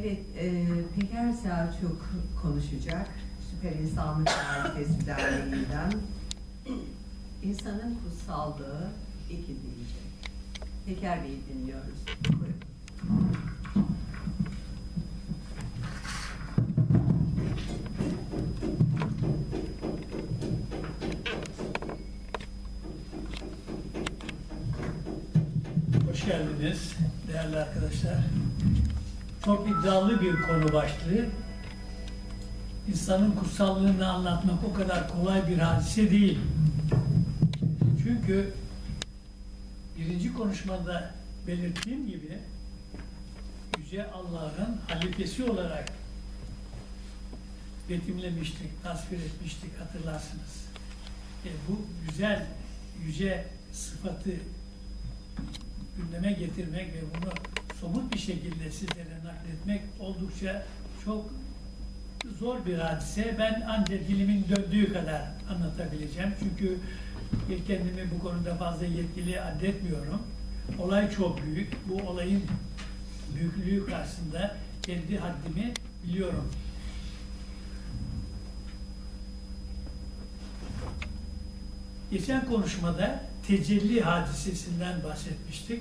Evet, e, Peker Selçuk konuşacak. Süper İnsanlık Harikası Derneği'nden. İnsanın kutsallığı iki diyecek. Peker Bey'i dinliyoruz. Buyurun. Hoş geldiniz değerli arkadaşlar. Çok iddialı bir konu başlığı. İnsanın kutsallığını anlatmak o kadar kolay bir hadise değil. Çünkü birinci konuşmada belirttiğim gibi Yüce Allah'ın halifesi olarak betimlemiştik, tasvir etmiştik hatırlarsınız. E, bu güzel, yüce sıfatı gündeme getirmek ve bunu somut bir şekilde sizlere nakletmek oldukça çok zor bir hadise. Ben ancak dilimin döndüğü kadar anlatabileceğim. Çünkü kendimi bu konuda fazla yetkili adetmiyorum. Olay çok büyük. Bu olayın büyüklüğü karşısında kendi haddimi biliyorum. Geçen konuşmada tecelli hadisesinden bahsetmiştik.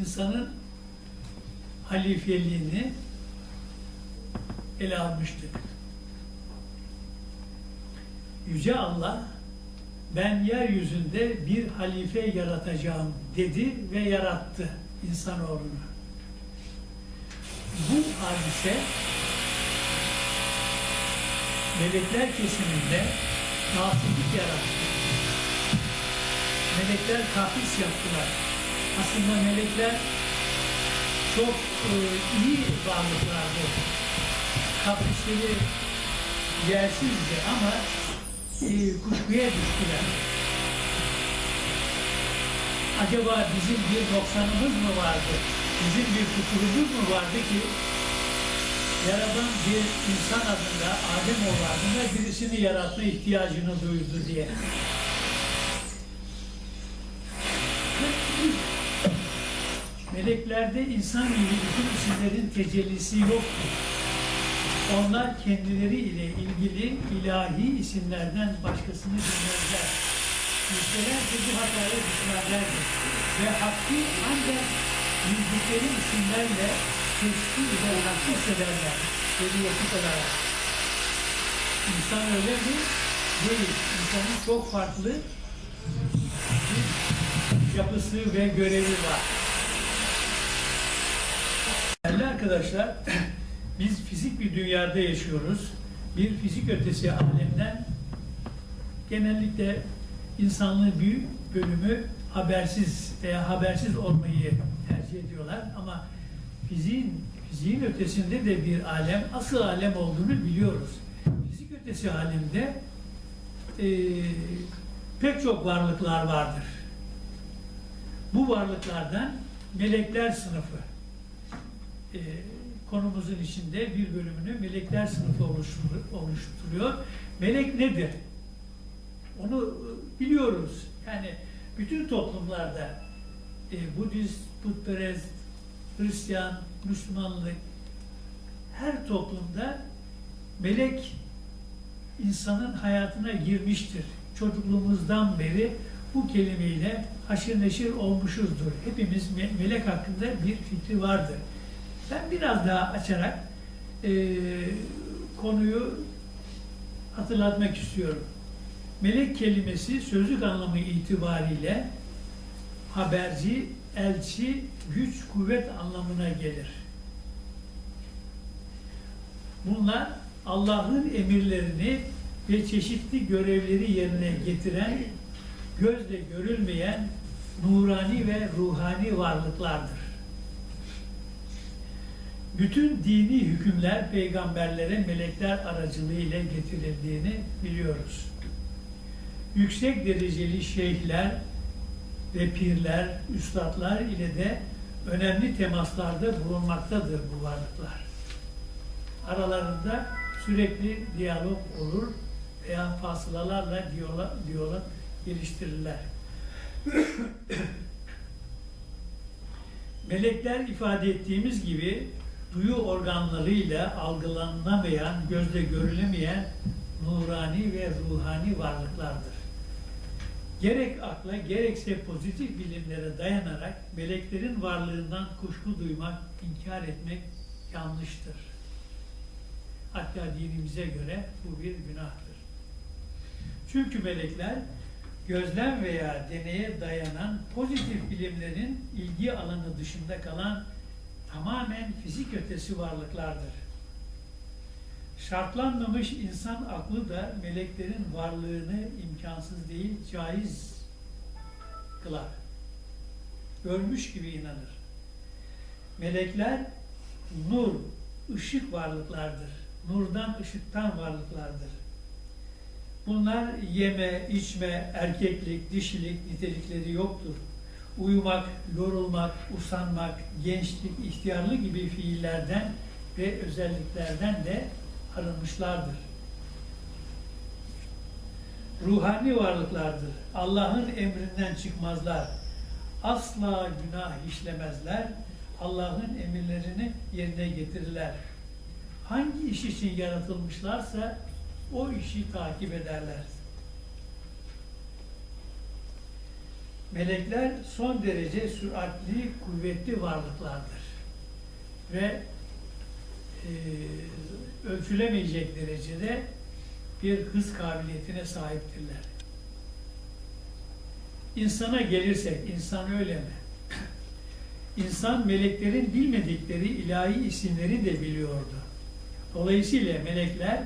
İnsanın halifeliğini ele almıştık. Yüce Allah ben yeryüzünde bir halife yaratacağım dedi ve yarattı insanoğlunu. Bu hadise melekler kesiminde rahatsızlık yarattı melekler kapris yaptılar. Aslında melekler çok e, iyi varlıklardı. Kaprisleri yersizdi ama e, kuşkuya düştüler. Acaba bizim bir noksanımız mı vardı? Bizim bir kusurumuz mu vardı ki Yaradan bir insan adında, Ademoğlu adında birisini yaratma ihtiyacını duydu diye. Meleklerde insan gibi bütün isimlerin tecellisi yoktur. Onlar kendileri ile ilgili ilahi isimlerden başkasını bilmezler. Yüzdelerce bu hataya düşmezlerdir. Ve hakkı ancak bildikleri isimlerle teşkil ederler, hissederler. Şeriatı olarak. İnsan öyle mi? Değil. İnsanın çok farklı bir yapısı ve görevi var. Arkadaşlar, biz fizik bir dünyada yaşıyoruz. Bir fizik ötesi alemden genellikle insanlığın büyük bölümü habersiz veya habersiz olmayı tercih ediyorlar. Ama fiziğin, fiziğin ötesinde de bir alem, asıl alem olduğunu biliyoruz. Fizik ötesi alemde e, pek çok varlıklar vardır. Bu varlıklardan melekler sınıfı e, konumuzun içinde bir bölümünü melekler sınıfı oluştur- oluşturuyor. Melek nedir? Onu e, biliyoruz. Yani bütün toplumlarda e, Budist, Putperest, Hristiyan, Müslümanlık her toplumda melek insanın hayatına girmiştir. Çocukluğumuzdan beri bu kelimeyle haşır neşir olmuşuzdur. Hepimiz me- melek hakkında bir fikri vardır. Ben biraz daha açarak e, konuyu hatırlatmak istiyorum. Melek kelimesi sözlük anlamı itibariyle haberci, elçi, güç, kuvvet anlamına gelir. Bunlar Allah'ın emirlerini ve çeşitli görevleri yerine getiren, gözle görülmeyen nurani ve ruhani varlıklardır. Bütün dini hükümler peygamberlere melekler aracılığıyla getirildiğini biliyoruz. Yüksek dereceli şeyhler ve pirler, üstadlar ile de önemli temaslarda bulunmaktadır bu varlıklar. Aralarında sürekli diyalog olur veya fasılalarla diyalog, diyalog geliştirirler. Melekler ifade ettiğimiz gibi duyu organlarıyla algılanamayan, gözle görülemeyen nurani ve ruhani varlıklardır. Gerek akla gerekse pozitif bilimlere dayanarak meleklerin varlığından kuşku duymak, inkar etmek yanlıştır. Hatta dinimize göre bu bir günahtır. Çünkü melekler gözlem veya deneye dayanan pozitif bilimlerin ilgi alanı dışında kalan tamamen fizik ötesi varlıklardır. Şartlanmamış insan aklı da meleklerin varlığını imkansız değil, caiz kılar. Görmüş gibi inanır. Melekler nur, ışık varlıklardır. Nurdan, ışıktan varlıklardır. Bunlar yeme, içme, erkeklik, dişilik nitelikleri yoktur. Uyumak, yorulmak, usanmak, gençlik, ihtiyarlı gibi fiillerden ve özelliklerden de arınmışlardır. Ruhani varlıklardır. Allah'ın emrinden çıkmazlar. Asla günah işlemezler. Allah'ın emirlerini yerine getirirler. Hangi iş için yaratılmışlarsa o işi takip ederler. Melekler son derece süratli, kuvvetli varlıklardır. Ve e, ölçülemeyecek derecede bir hız kabiliyetine sahiptirler. İnsana gelirsek, insan öyle mi? İnsan meleklerin bilmedikleri ilahi isimleri de biliyordu. Dolayısıyla melekler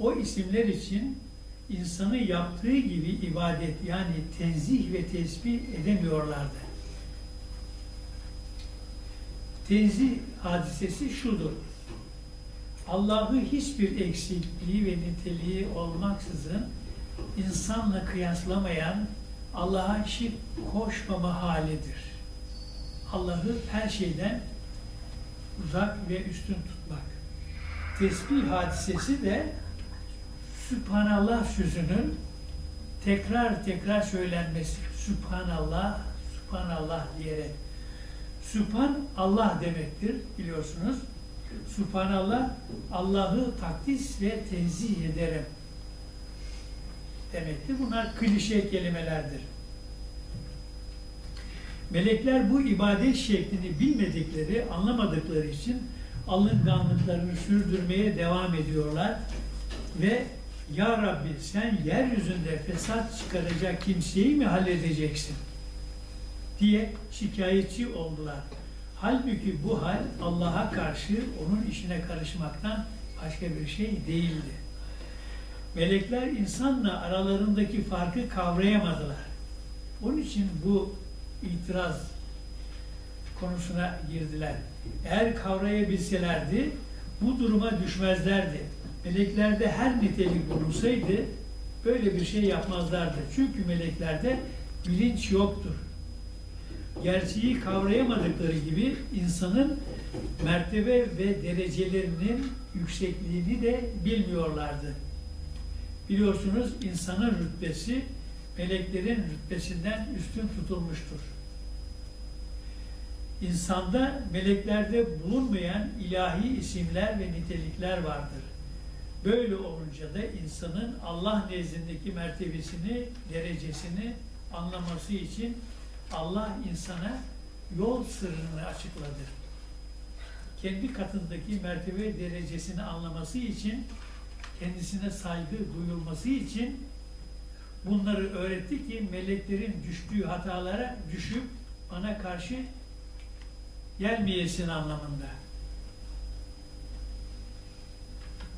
o isimler için insanı yaptığı gibi ibadet yani tenzih ve tesbih edemiyorlardı. Tenzih hadisesi şudur. Allah'ı hiçbir eksikliği ve niteliği olmaksızın insanla kıyaslamayan Allah'a şirk koşmama halidir. Allah'ı her şeyden uzak ve üstün tutmak. Tesbih hadisesi de Sübhanallah sözünün tekrar tekrar söylenmesi. Sübhanallah, Sübhanallah diyerek. Sübhan Allah demektir biliyorsunuz. Subhanallah, Allah'ı takdis ve tenzih ederim demektir. Bunlar klişe kelimelerdir. Melekler bu ibadet şeklini bilmedikleri, anlamadıkları için alınganlıklarını sürdürmeye devam ediyorlar ve Ya Rabbi sen yeryüzünde fesat çıkaracak kimseyi mi halledeceksin? diye şikayetçi oldular. Halbuki bu hal Allah'a karşı onun işine karışmaktan başka bir şey değildi. Melekler insanla aralarındaki farkı kavrayamadılar. Onun için bu itiraz konusuna girdiler. Eğer kavrayabilselerdi bu duruma düşmezlerdi. Meleklerde her nitelik bulunsaydı böyle bir şey yapmazlardı. Çünkü meleklerde bilinç yoktur gerçeği kavrayamadıkları gibi insanın mertebe ve derecelerinin yüksekliğini de bilmiyorlardı. Biliyorsunuz insanın rütbesi meleklerin rütbesinden üstün tutulmuştur. İnsanda meleklerde bulunmayan ilahi isimler ve nitelikler vardır. Böyle olunca da insanın Allah nezdindeki mertebesini, derecesini anlaması için Allah insana yol sırrını açıkladı. Kendi katındaki mertebe derecesini anlaması için, kendisine saygı duyulması için bunları öğretti ki meleklerin düştüğü hatalara düşüp bana karşı gelmeyesin anlamında.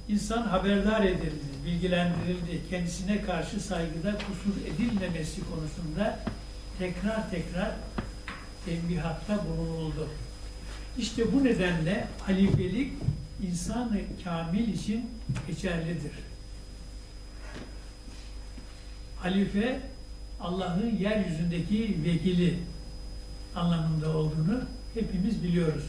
İnsan haberdar edildi, bilgilendirildi, kendisine karşı saygıda kusur edilmemesi konusunda tekrar tekrar tembihatta bulunuldu. İşte bu nedenle halifelik insanı kamil için geçerlidir. Halife Allah'ın yeryüzündeki vekili anlamında olduğunu hepimiz biliyoruz.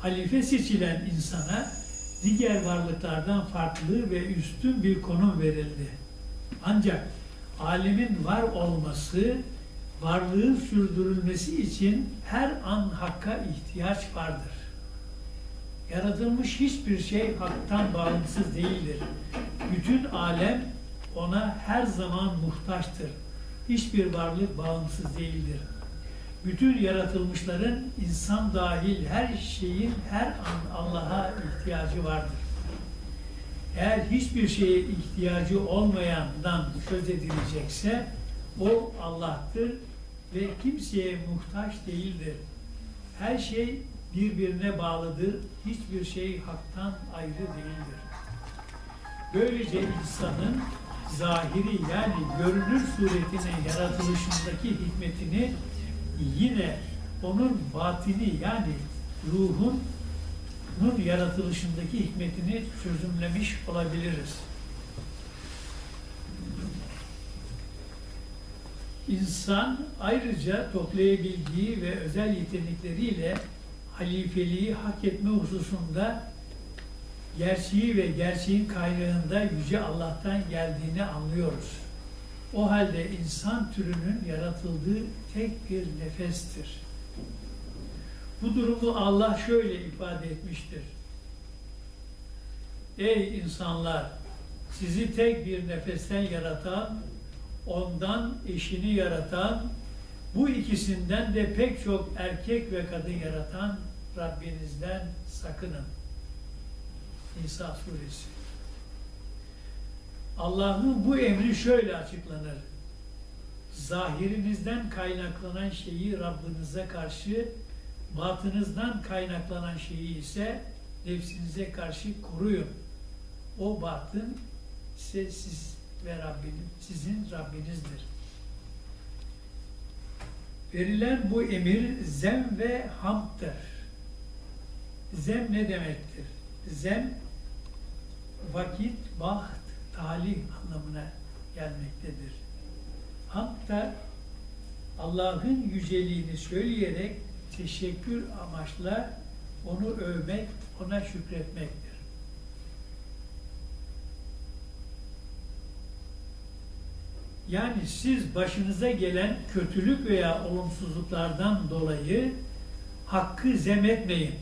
Halife seçilen insana diğer varlıklardan farklı ve üstün bir konum verildi. Ancak alemin var olması, varlığın sürdürülmesi için her an hakka ihtiyaç vardır. Yaratılmış hiçbir şey haktan bağımsız değildir. Bütün alem ona her zaman muhtaçtır. Hiçbir varlık bağımsız değildir. Bütün yaratılmışların insan dahil her şeyin her an Allah'a ihtiyacı vardır. Eğer hiçbir şeye ihtiyacı olmayandan söz edilecekse o Allah'tır ve kimseye muhtaç değildir. Her şey birbirine bağlıdır. Hiçbir şey haktan ayrı değildir. Böylece insanın zahiri yani görünür suretine yaratılışındaki hikmetini yine onun batini yani ruhun nun yaratılışındaki hikmetini çözümlemiş olabiliriz. İnsan ayrıca toplayabildiği ve özel yetenekleriyle halifeliği hak etme hususunda gerçeği ve gerçeğin kaynağında Yüce Allah'tan geldiğini anlıyoruz. O halde insan türünün yaratıldığı tek bir nefestir. Bu durumu Allah şöyle ifade etmiştir. Ey insanlar! Sizi tek bir nefesten yaratan, ondan eşini yaratan, bu ikisinden de pek çok erkek ve kadın yaratan Rabbinizden sakının. Nisa suresi. Allah'ın bu emri şöyle açıklanır. Zahirinizden kaynaklanan şeyi Rabbinize karşı, batınızdan kaynaklanan şeyi ise nefsinize karşı koruyun. O batın ise siz ve Rabbiniz, sizin Rabbinizdir. Verilen bu emir zem ve hamdır. Zem ne demektir? Zem vakit, baht, talih anlamına gelmektedir. Hamd da Allah'ın yüceliğini söyleyerek teşekkür amaçla onu övmek, ona şükretmektir. Yani siz başınıza gelen kötülük veya olumsuzluklardan dolayı hakkı zemetmeyin.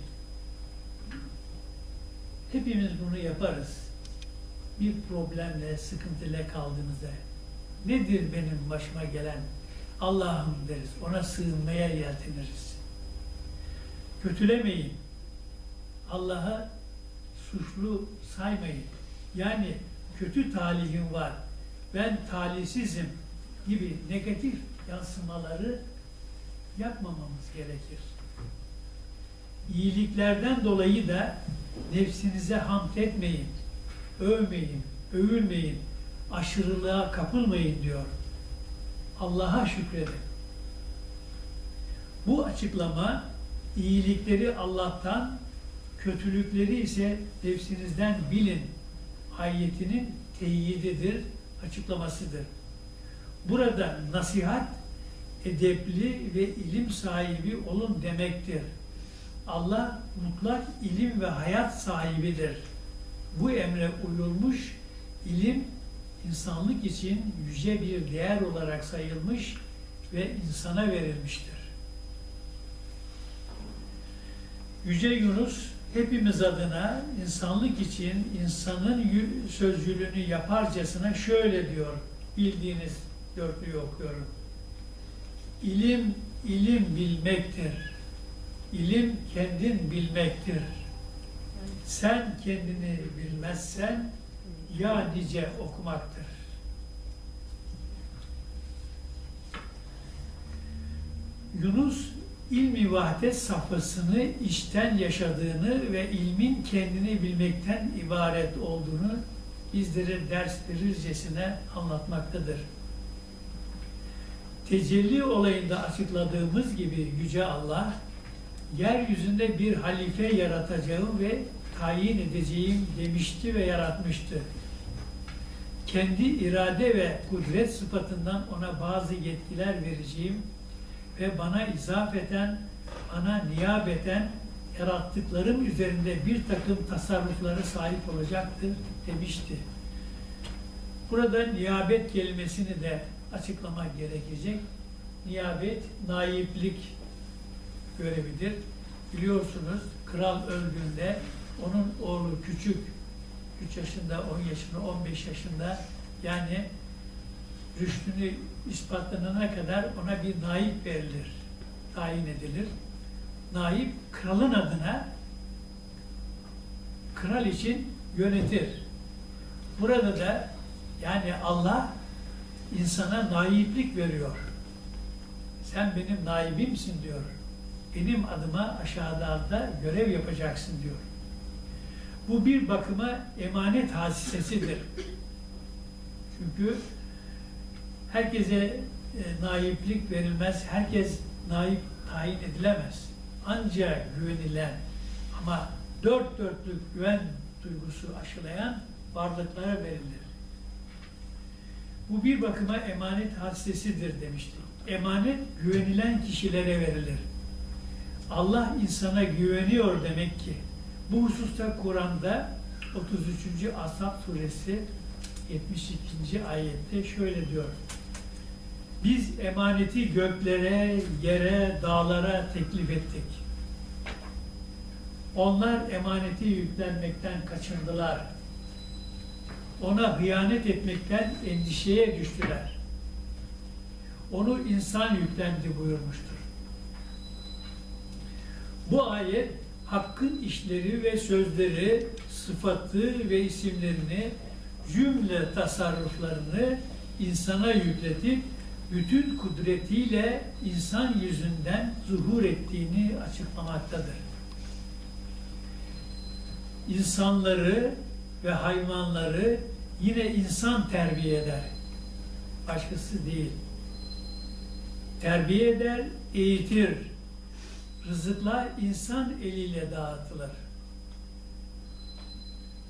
Hepimiz bunu yaparız. Bir problemle, sıkıntıyla kaldığımızda nedir benim başıma gelen? Allah'ım deriz. Ona sığınmaya yelteniriz. Kötülemeyin. Allah'a suçlu saymayın. Yani kötü talihim var. Ben talihsizim gibi negatif yansımaları yapmamamız gerekir. İyiliklerden dolayı da nefsinize hamd etmeyin, övmeyin, övülmeyin, aşırılığa kapılmayın diyor. Allah'a şükredin. Bu açıklama iyilikleri Allah'tan, kötülükleri ise nefsinizden bilin ayetinin teyididir, açıklamasıdır. Burada nasihat, edepli ve ilim sahibi olun demektir. Allah mutlak ilim ve hayat sahibidir. Bu emre uyulmuş, ilim insanlık için yüce bir değer olarak sayılmış ve insana verilmiştir. Yüce Yunus hepimiz adına insanlık için insanın sözcülüğünü yaparcasına şöyle diyor, bildiğiniz dörtlüyü okuyorum. İlim, ilim bilmektir. İlim kendin bilmektir. Sen kendini bilmezsen ya nice okumaktır. Yunus ilmi vahdet safhasını içten yaşadığını ve ilmin kendini bilmekten ibaret olduğunu bizlere ders verircesine anlatmaktadır. Tecelli olayında açıkladığımız gibi Yüce Allah, yeryüzünde bir halife yaratacağım ve tayin edeceğim demişti ve yaratmıştı. Kendi irade ve kudret sıfatından ona bazı yetkiler vereceğim ve bana izafeten, bana niyabeten yarattıklarım üzerinde bir takım tasarruflara sahip olacaktır demişti. Burada niyabet kelimesini de açıklamak gerekecek. Niyabet, naiplik görevidir. biliyorsunuz kral öldüğünde onun oğlu küçük 3 yaşında, 10 yaşında, 15 yaşında yani rüştünü ispatlanana kadar ona bir naip verilir, tayin edilir. Naip kralın adına kral için yönetir. Burada da yani Allah insana naiplik veriyor. Sen benim naibimsin diyor. Benim adıma aşağılarda görev yapacaksın diyor. Bu bir bakıma emanet hadisesidir. Çünkü herkese e, naiplik verilmez, herkes naip tayin edilemez. Ancak güvenilen ama dört dörtlük güven duygusu aşılayan varlıklara verilir. Bu bir bakıma emanet hadisesidir demiştik. Emanet güvenilen kişilere verilir. Allah insana güveniyor demek ki. Bu hususta Kur'an'da 33. Ashab suresi 72. ayette şöyle diyor. Biz emaneti göklere, yere, dağlara teklif ettik. Onlar emaneti yüklenmekten kaçındılar. Ona hıyanet etmekten endişeye düştüler. Onu insan yüklendi buyurmuştur. Bu ayet hakkın işleri ve sözleri, sıfatı ve isimlerini, cümle tasarruflarını insana yükletip bütün kudretiyle insan yüzünden zuhur ettiğini açıklamaktadır. İnsanları ve hayvanları yine insan terbiye eder. Başkası değil. Terbiye eder, eğitir. Rızıklar insan eliyle dağıtılır.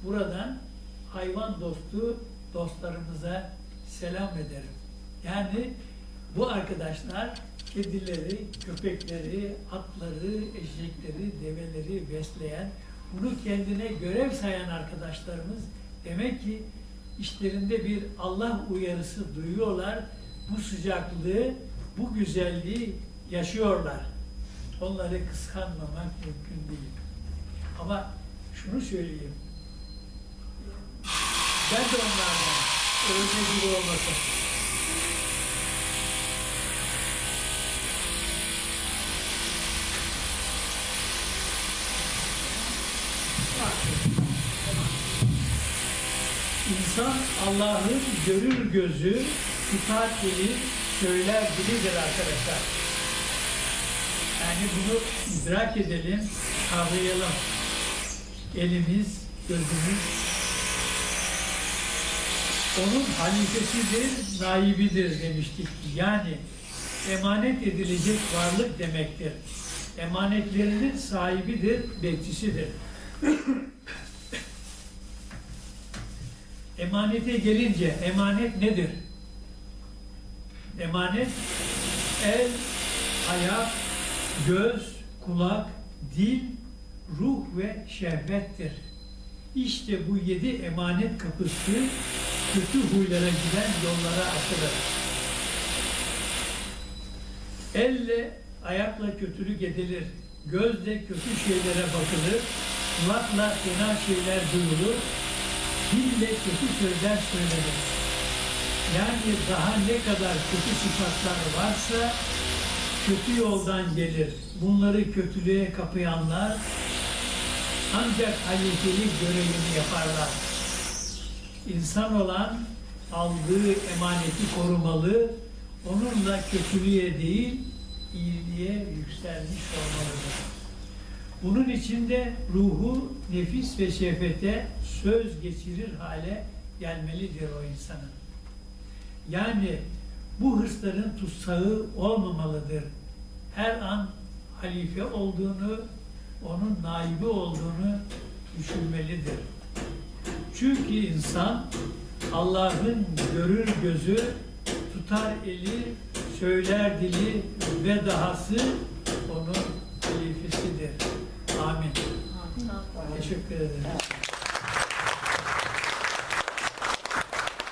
Buradan hayvan dostu dostlarımıza selam ederim. Yani bu arkadaşlar kedileri, köpekleri, atları, eşekleri, develeri besleyen, bunu kendine görev sayan arkadaşlarımız demek ki işlerinde bir Allah uyarısı duyuyorlar. Bu sıcaklığı, bu güzelliği yaşıyorlar. Onları kıskanmamak mümkün değil. Ama şunu söyleyeyim. Ben de onlardan öyle biri olmasın. İnsan Allah'ın görür gözü, tutar dili, söyler dilidir arkadaşlar. Yani bunu idrak edelim, kavrayalım. Elimiz, gözümüz onun halifesidir, naibidir demiştik. Yani emanet edilecek varlık demektir. Emanetlerinin sahibidir, bekçisidir. Emanete gelince emanet nedir? Emanet el, ayak, göz, kulak, dil, ruh ve şehvettir. İşte bu yedi emanet kapısı kötü huylara giden yollara açılır. Elle, ayakla kötülük edilir. Gözle kötü şeylere bakılır. Kulakla fena şeyler duyulur. Dille kötü sözler söylenir. Yani daha ne kadar kötü sıfatlar varsa kötü yoldan gelir. Bunları kötülüğe kapayanlar ancak halifelik görevini yaparlar. İnsan olan aldığı emaneti korumalı, onunla kötülüğe değil, iyiliğe yükselmiş olmalıdır. Bunun içinde ruhu, nefis ve şehvete söz geçirir hale gelmelidir o insanın. Yani bu hırsların tutsağı olmamalıdır. Her an halife olduğunu, onun naibi olduğunu düşünmelidir. Çünkü insan Allah'ın görür gözü, tutar eli, söyler dili ve dahası onun halifesidir. Amin. Teşekkür ederim.